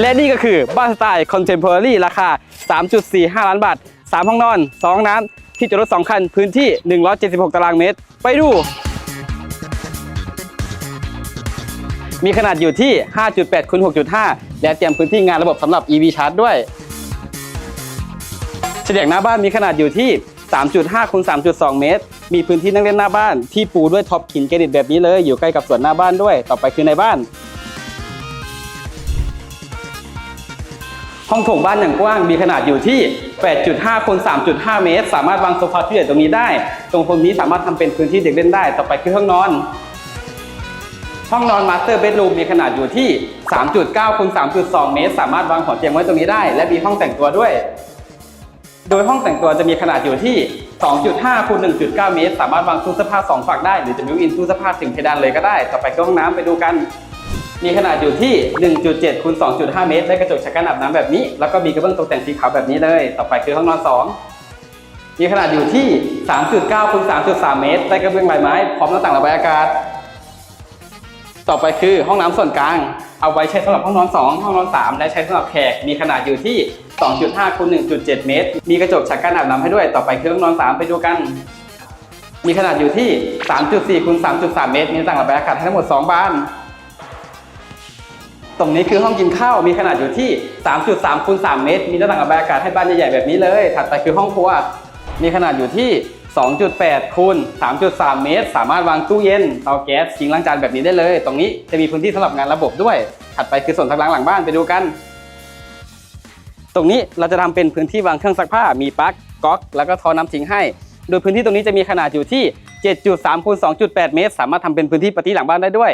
และนี่ก็คือบ้านสไตล์คอนเทมพอร์ r ีราคา 3.45 ล้านบาท 3 ห้องนอน2ห้องน้ำ ที่จอดรถ 2 คัน พื้นที่ 176 ตารางเมตร ไปดู มีขนาดอยู่ที่ 5.8คูณ6.5 และเตรียมพื้นที่งานระบบสำหรับ EV Charge ด้วย เฉลี่ยหน้าบ้านมีขนาดอยู่ที่ 3.5คูณ3.2 เมตร มีพื้นที่นั่งเล่นหน้าบ้าน ที่ปูด้วยท็อปขินเกรดิตแบบนี้เลย อยู่ใกล้กับสวนหน้าบ้านด้วย ต่อไปคือในบ้าน ห้องโถงบ้านอย่างกว้างมีขนาดอยู่ที่ 8.5คูณ3.5 เมตร สามารถวางโซฟาที่ใหญ่ตรงนี้ได้ ตรงตรงนี้สามารถทำเป็นพื้นที่เด็กเล่นได้ ต่อไปคือห้องนอน ห้องนอนมาสเตอร์เบดรูมมีขนาดอยู่ที่ 3.9คูณ3.2 เมตร สามารถวางหัวเตียงไว้ตรงนี้ได้ และมีห้องแต่งตัวด้วย โดยห้องแต่งตัวจะมีขนาดอยู่ที่ 2.5คูณ1.9 เมตร สามารถวางตู้เสื้อผ้าสองฝั่งได้ หรือจะมิวอินตู้เสื้อผ้าถึงเพดานเลยก็ได้ ต่อไปก็ห้องน้ำไปดูกัน มีขนาดอยู่ที่ 1.7คูณ2.5 เมตร ได้กระจกชักการอาบน้ำแบบนี้ แล้วก็มีกระเบื้องตกแต่งสีขาวแบบนี้เลย ต่อไปคือห้องนอน 2 มีขนาดอยู่ที่ 3.9คูณ3.3 เมตร ได้กระเบื้องลายไม้ พร้อมหน้าต่างระบายอากาศ ต่อไปคือห้องน้ำส่วนกลาง เอาไว้ใช้สำหรับห้องนอน 2 ห้องนอน 3 และใช้สำหรับแขก มีขนาดอยู่ที่ 2.5คูณ1.7 เมตร มีกระจกชักการอาบน้ำให้ด้วย ต่อไปคือห้องนอน 3 ไปดูกัน มีขนาดอยู่ที่ 3.4คูณ3.3 เมตร มีหน้าต่างระบายอากาศให้ทั้งหมด 2 บาน ตรงนี้คือห้องกินข้าวมีขนาดอยู่ที่ 3.3คูณ3เมตร มีหน้าต่างระบายอากาศให้บ้านใหญ่ๆแบบนี้เลย ถัดไปคือห้องครัว มีขนาดอยู่ที่ 2.8คูณ3.3 เมตร สามารถวางตู้เย็นเตาแก๊สซิงล้างจานแบบนี้ได้เลย ตรงนี้จะมีพื้นที่สำหรับงานระบบด้วย ถัดไปคือส่วนทักล้างหลังบ้านไปดูกัน ตรงนี้เราจะทำเป็นพื้นที่วางเครื่องซักผ้า มีปลั๊กก๊อก แล้วก็ท่อน้ำทิ้งให้ โดยพื้นที่ตรงนี้จะมีขนาดอยู่ที่ 7.3คูณ2.8 เมตร สามารถทำเป็นพื้นที่ปฏิหลังบ้านได้ด้วย